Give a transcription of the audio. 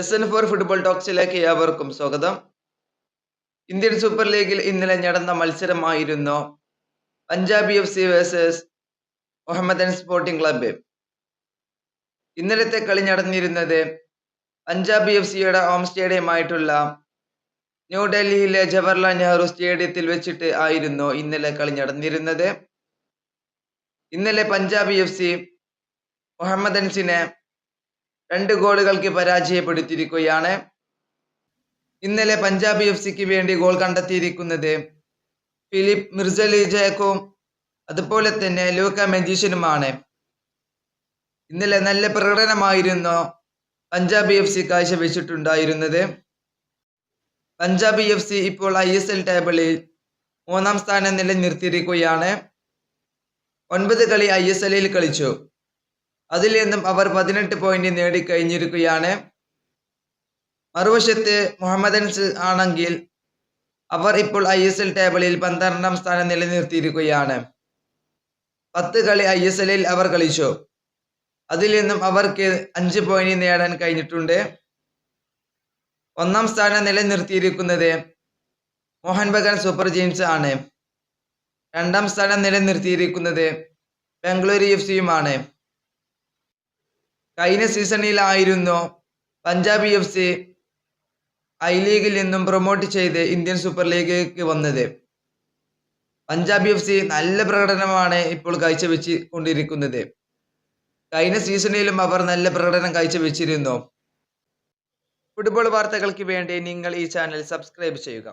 S N four football ടോക്സിലേക്ക് ഏവർക്കും സ്വാഗതം. ഇന്ത്യൻ സൂപ്പർ ലീഗിൽ ഇന്നലെ നടന്ന മത്സരമായിരുന്നു Punjabi F C versus Mohammedan sporting club ഇന്നലത്തെ കളി നടന്നിരുന്നത് പഞ്ചാബി എഫ് സിയുടെ ഹോം സ്റ്റേഡിയമായിട്ടുള്ള ന്യൂഡൽഹിയിലെ ജവഹർലാൽ നെഹ്റു സ്റ്റേഡിയത്തിൽ വെച്ചിട്ട് ആയിരുന്നു ഇന്നലെ കളി നടന്നിരുന്നത്. ഇന്നലെ പഞ്ചാബി എഫ് സി മുഹമ്മദൻസിനെ രണ്ട് ഗോളുകൾക്ക് പരാജയപ്പെടുത്തിയിരിക്കുകയാണ്. ഇന്നലെ പഞ്ചാബ് എഫ് സിക്ക് വേണ്ടി ഗോൾ കണ്ടെത്തിയിരിക്കുന്നത് ഫിലിപ്പ് മിർസലി ജയക്കും അതുപോലെ തന്നെ ലൂക്ക മെജീഷ്യനുമാണ്. ഇന്നലെ നല്ല പ്രകടനമായിരുന്നു പഞ്ചാബ് എഫ് സി കാഴ്ചവെച്ചിട്ടുണ്ടായിരുന്നത്. പഞ്ചാബ് എഫ് സി ഇപ്പോൾ ഐ എസ് എൽ ടേബിളിൽ മൂന്നാം സ്ഥാനം നിലനിർത്തിയിരിക്കുകയാണ്. ഒൻപത് കളി ഐ എസ് എല്ലിൽ കളിച്ചു. അതിൽ നിന്നും അവർ പതിനെട്ട് പോയിന്റ് നേടിക്കഴിഞ്ഞിരിക്കുകയാണ് മറുവശത്ത് മുഹമ്മദൻസ് ആണെങ്കിൽ അവർ ഇപ്പോൾ ഐ എസ് എൽ ടേബിളിൽ പന്ത്രണ്ടാം സ്ഥാനം നിലനിർത്തിയിരിക്കുകയാണ്. പത്ത് കളി ഐ എസ് എല്ലിൽ അവർ കളിച്ചു. അതിൽ നിന്നും അവർക്ക് അഞ്ച് പോയിന്റ് നേടാൻ കഴിഞ്ഞിട്ടുണ്ട്. ഒന്നാം സ്ഥാനം നിലനിർത്തിയിരിക്കുന്നത് മോഹൻ ബഗാൻ സൂപ്പർ ജെയിംസ് ആണ്. രണ്ടാം സ്ഥാനം നിലനിർത്തിയിരിക്കുന്നത് ബംഗളൂരു എഫ് സിയുമാണ് കഴിഞ്ഞ സീസണിലായിരുന്നു പഞ്ചാബ് എഫ് സി ഐ ലീഗിൽ നിന്നും പ്രൊമോട്ട് ചെയ്ത് ഇന്ത്യൻ സൂപ്പർ ലീഗിലേക്ക് വന്നത്. പഞ്ചാബ് എഫ് സി നല്ല പ്രകടനമാണ് ഇപ്പോൾ കാഴ്ചവെച്ച് കൊണ്ടിരിക്കുന്നത് കഴിഞ്ഞ സീസണിലും അവർ നല്ല പ്രകടനം കാഴ്ചവെച്ചിരുന്നു. ഫുട്ബോൾ വാർത്തകൾക്ക് വേണ്ടി നിങ്ങൾ ഈ ചാനൽ സബ്സ്ക്രൈബ് ചെയ്യുക.